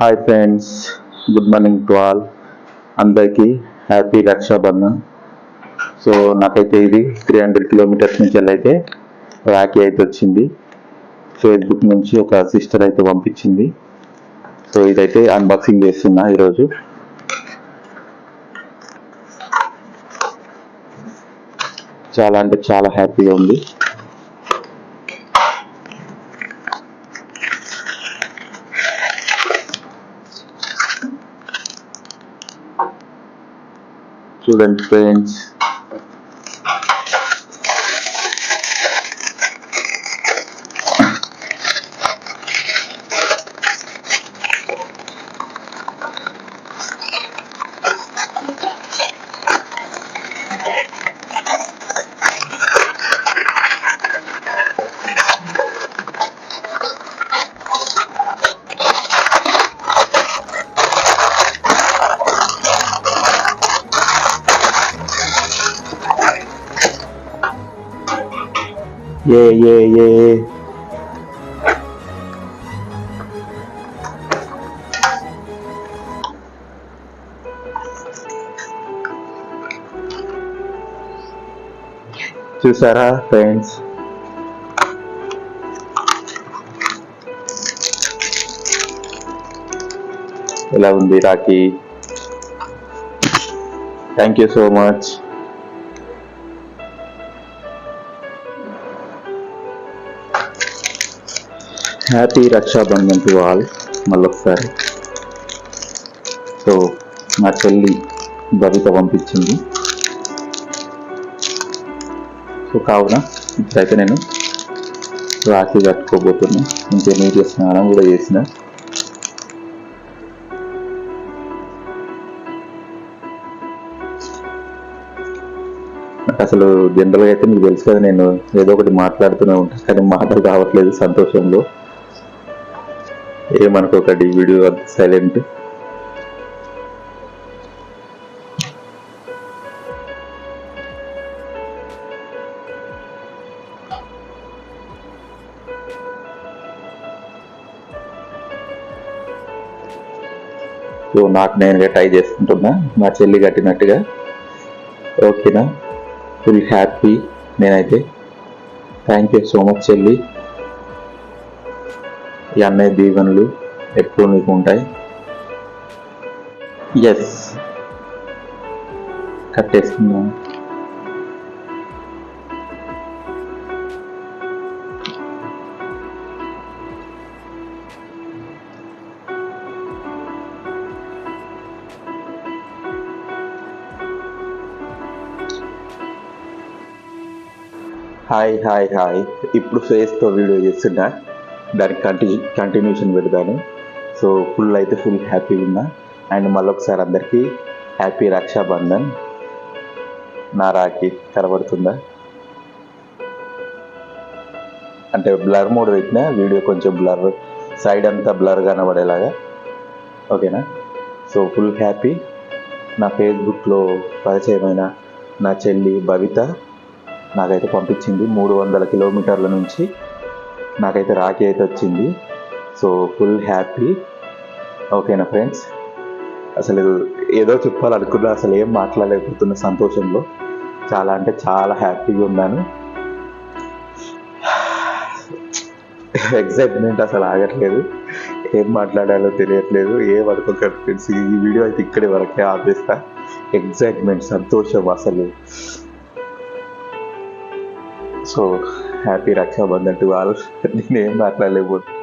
Hi friends good morning to all అందరికీ happy Rakshabandhan. So నాకైతే ఇది త్రీ హండ్రెడ్ కిలోమీటర్స్ నుంచి అయితే రాఖీ అయితే వచ్చింది. ఫేస్బుక్ నుంచి ఒక సిస్టర్ అయితే పంపించింది. సో ఇదైతే అన్బాక్సింగ్ చేస్తున్నా ఈరోజు. చాలా అంటే చాలా హ్యాపీగా ఉంది. చూడండి ఫ్రెండ్స్ ఏ ఏ ఏ చూసారా ఫ్రెండ్స్ ఎలా ఉంది rakhi? Thank you so much happy Raksha Bandhan to all. మళ్ళొకసారి. సో మా చెల్లి బవిత పంపించింది. సో కావున ఇప్పుడైతే నేను రాఖీ కట్టుకోబోతున్నా. ఇంకే నీటి స్నానం కూడా చేసిన. అసలు జనరల్గా అయితే మీకు తెలుసు కదా నేను ఏదో ఒకటి మాట్లాడుతూనే ఉంటాను కానీ మాటలు రావట్లేదు సంతోషంలో. ఏమనుకోకండి ఈ వీడియో అంత సైలెంట్ సో నాకు నేనుగా ట్రై చేసుకుంటున్నా. మా చెల్లి కట్టినట్టుగా. ఓకేనా? ఫుల్ హ్యాపీ నేనైతే. థ్యాంక్ యూ సో మచ్ చెల్లి. ఈ అన్నయ్య దీవెనలు ఎప్పుడు నీకు ఉంటాయి? ఎస్ కట్టేసుకుందాం. హాయ్ హాయ్ హాయ్ ఇప్పుడు ఫేస్తో వీడియో చేస్తున్నా. దానికి కంటి కంటిన్యూషన్ పెడతాను. సో ఫుల్ అయితే ఫుల్ హ్యాపీ ఉన్నా. అండ్ మళ్ళొకసారి అందరికీ హ్యాపీ రక్షాబంధన్. నా రాఖీ కనబడుతుందా? అంటే బ్లర్ మోడ్ పెట్టిన వీడియో కొంచెం బ్లర్ సైడ్ అంతా బ్లర్ కనబడేలాగా. ఓకేనా? సో ఫుల్ హ్యాపీ నా ఫేస్బుక్లో పరిచయమైన నా చెల్లి భవిత నాకైతే పంపించింది మూడు వందల కిలోమీటర్ల నుంచి. నాకైతే రాఖీ అయితే వచ్చింది. So full happy. ఓకేనా ఫ్రెండ్స్? అసలు ఏదో చెప్పాలనుకున్నా అసలు ఏం మాట్లాడలేకపోతున్న సంతోషంలో. చాలా అంటే చాలా హ్యాపీగా ఉన్నాను. ఎగ్జైట్మెంట్ అసలు ఆగట్లేదు. ఏం మాట్లాడాలో తెలియట్లేదు. ఏ అనుకోకండి ఫ్రెండ్స్? ఈ వీడియో అయితే ఇక్కడి వరకే ఆపేస్తా. ఎగ్జైట్మెంట్ సంతోషం అసలు. So happy Raksha Bandhan to all. నేనేం మాట్లాడలేకపోతే